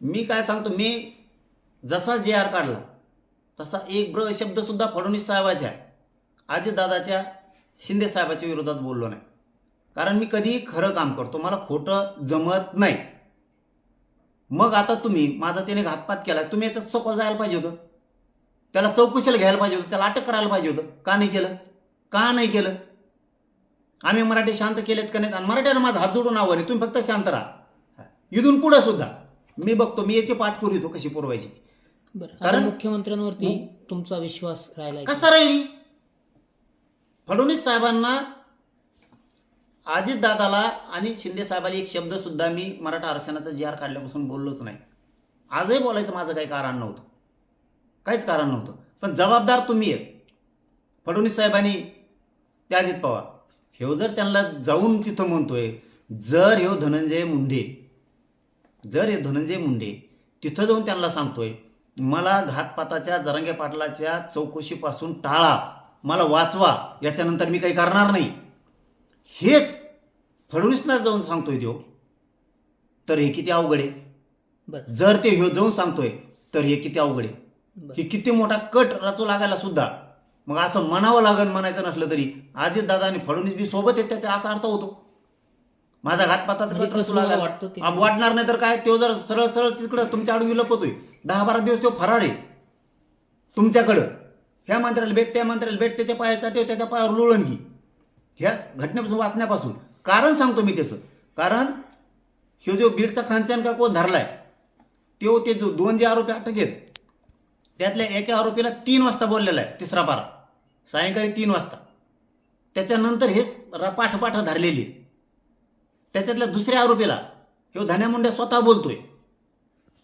मी काय सांगतो मी जसा जे आर काढला तसा एक ब्र शब्दसुद्धा फडणवीस साहेबाच्या दादाच्या शिंदे साहेबाच्या विरोधात बोललो नाही. कारण मी कधीही खरं काम करतो मला खोटं जमत नाही. मग आता तुम्ही माझा त्याने घातपात केला तुम्ही याच्यात सखोल जायला पाहिजे होतं. त्याला चौकशीला घ्यायला पाहिजे होतं त्याला अटक करायला पाहिजे होतं. का नाही केलं? का नाही केलं? आम्ही मराठी शांत केलेत का नाही आणि मराठ्यानं माझा हात जोडून आव्हान तुम्ही फक्त शांत राहा. इथून पुढं सुद्धा. मी बघतो मी याची पाठ करू येतो कशी पुरवायची. बरं आता कारण- मुख्यमंत्र्यांवरती तुमचा विश्वास राहिला आहे का? कसा राहील? फडणवीस साहेबांना अजितदादाला आणि शिंदे साहेबाला एक शब्द सुद्धा मी मराठा आरक्षणाचा जी आर काढल्यापासून बोललोच नाही. आजही बोलायचं माझं काही कारण नव्हतं. काहीच कारण नव्हतं. पण जबाबदार तुम्ही आहेत. फडणवीस साहेबांनी ते अजित पवार. ह्यो जर त्यांना जाऊन तिथं म्हणतोय जर ह्यो धनंजय मुंडे जर हे धनंजय मुंडे तिथं जाऊन त्यांना सांगतोय मला घातपाताच्या जरांगे पाटलाच्या चौकशीपासून टाळा मला वाचवा याच्यानंतर मी काही करणार नाही. हेच फडणवीसला जाऊन सांगतोय देव तर हे किती अवघड आहे. जर ते ह्यो जाऊन सांगतोय तर हे किती अवघड आहे. हे किती मोठा कट रचू लागायला सुद्धा. मग असं म्हणावं लागन म्हणायचं नसलं तरी अजित दादा आणि फडणवीस बी सोबत आहेत त्याचा असा अर्थ होतो. माझा घातपाताचा म्हणजे वाटतं ते- आ, वाटणार नाही तर काय? तो जर सरळ सरळ तिकडं तुमच्या आडवी लपतोय दहा बारा दिवस तो फरार आहे. तुमच्याकडं. ह्या मंत्र्याला भेट त्या मंत्र्याला भेट त्याच्या पायाचा ठेव त्याच्या पायावर लोळण घे. ह्या घटनेपासून वाचण्यापासून. कारण सांगतो मी त्याचं. कारण ह्यो जो बीडचा खानचान का कोण धरलाय तो ते जो दोन जे आरोपी अटक आहेत त्यातल्या एका आरोपीला तीन वाजता बोललेला आहे तिसरा पारा. सायंकाळी तीन वाजता. त्याच्यानंतर हेच पाठपाठ धरलेली आहेत. त्याच्यातल्या दुसऱ्या आरोपीला ह्यो धन्या मुंड्या स्वतः बोलतोय.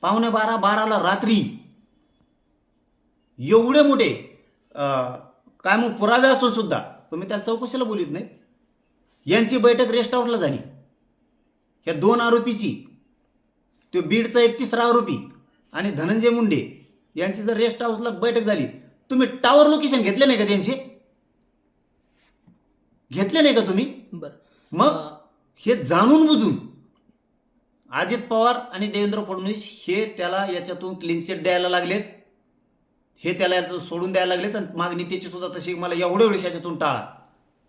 पावणे बारा बाराला रात्री एवढे मोठे काय मग पुरावे असून सुद्धा तुम्ही त्याला चौकशीला बोलित नाही यांची बैठक रेस्ट हाऊसला झाली. या दोन आरोपीची तो बीडचा एक तिसरा आरोपी आणि धनंजय मुंडे यांची जर रेस्ट हाऊसला बैठक झाली तुम्ही टावर लोकेशन घेतले नाही का त्यांचे? घेतले नाही का तुम्ही? बरं. मग? हे जाणून बुजून अजित पवार आणि देवेंद्र फडणवीस हे त्याला याच्यातून क्लीन चिट द्यायला लागलेत. हे त्याला याच्यातून सोडून द्यायला लागलेत आणि मागणी त्याची सुद्धा तशी मला एवढ्या वेळेस याच्यातून टाळा.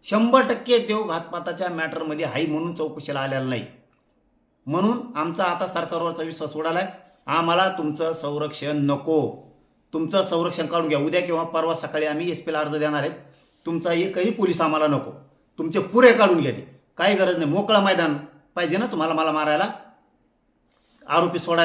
शंभर टक्के देव घातपाताच्या मॅटरमध्ये हाई म्हणून चौकशीला आलेला नाही. म्हणून आमचा आता सरकारवरचा विश्वास उडालाय. आम्हाला तुमचं संरक्षण नको. तुमचं संरक्षण काढून घ्या. उद्या किंवा परवा सकाळी आम्ही एस पीला अर्ज देणार आहेत. तुमचा एकही पोलीस आम्हाला नको. तुमचे पुरे काढून घ्या ते. काही गरज नाही. मोकळं मैदान पाहिजे ना तुम्हाला मला मारायला? आरोपी सोडायला